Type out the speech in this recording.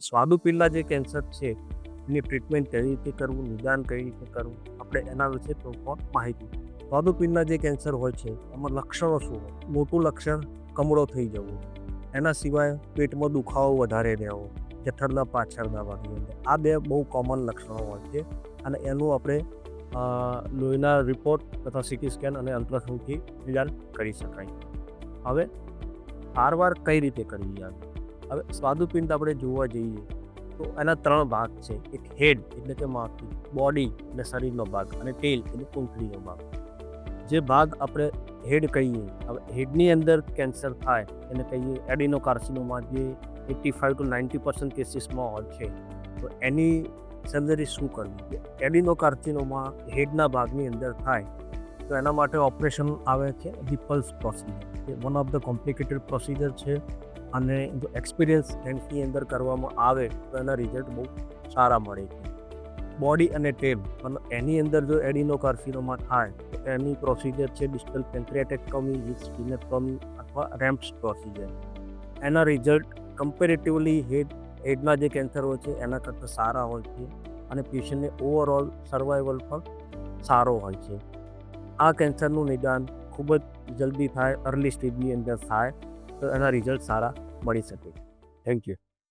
સ્વાદુપિંડના જે કેન્સર છે, એની ટ્રીટમેન્ટ કઈ રીતે કરવું, નિદાન કઈ રીતે કરવું, આપણે એના વિશે ટૂંકમાં માહિતી સ્વાદુપિંડના જે કેન્સર હોય છે, એમાં લક્ષણો શું હોય? મોટું લક્ષણ કમળો થઈ જવો. એના સિવાય પેટમાં દુખાવો વધારે રહેવો, જઠરના પાછળના ભાગની અંદર આ બે બહુ કોમન લક્ષણો હોય છે અને એનું આપણે લોહીના રિપોર્ટ તથા સિટી સ્કેન અને અલ્ટ્રાસાઉન્ડથી નિદાન કરી શકાય. હવે, સારવાર કઈ રીતે કરવી આવે હવે સ્વાદુપિંડ આપણે જોવા જઈએ, તો એના ત્રણ ભાગ છે. એક હેડ, એટલે કે માથું બોડી એટલે શરીરનો ભાગ અને ટેલ એટલે પૂંછડીનો ભાગ. જે ભાગ આપણે હેડ કહીએ, હવે હેડની અંદર કેન્સર થાય, એને કહીએ એડિનોકાર્સિનોમા, જે eighty five to ninety percent કેસીસમાં હોય છે. તો એની સર્જરી શું કરવી? એડિનોકાર્સિનોમા હેડના ભાગની અંદર થાય તો એના માટે ઓપરેશન આવે છે Whipple's procedure. A one of the complicated procedure છે અને જો એક્સપિરિયન્સ એની અંદર કરવામાં આવે તો એના રિઝલ્ટ બહુ સારા મળે છે. બોડી અને ટેમ અને એની અંદર જો એડિનોકાર્સિનોમા થાય, તો એની પ્રોસિજર છે ડિસ્ટલ પેન્ક્રિયાટેક્ટોમી વિથ સ્પિનેક્ટોમી અથવા રેમ્પ્સ પ્રોસિજર એના રિઝલ્ટ કમ્પેરેટિવલી હેડ હેડના જે કેન્સર હોય છે એના કરતાં સારા હોય છે અને પેશન્ટને ઓવરઓલ સર્વાઈવલ પણ સારો હોય છે. આ કેન્સરનું નિદાન ખૂબ જ જલ્દી થાય અર્લી સ્ટેજની અંદર થાય, તો એના રિઝલ્ટ સારા મળી શકે. Thank you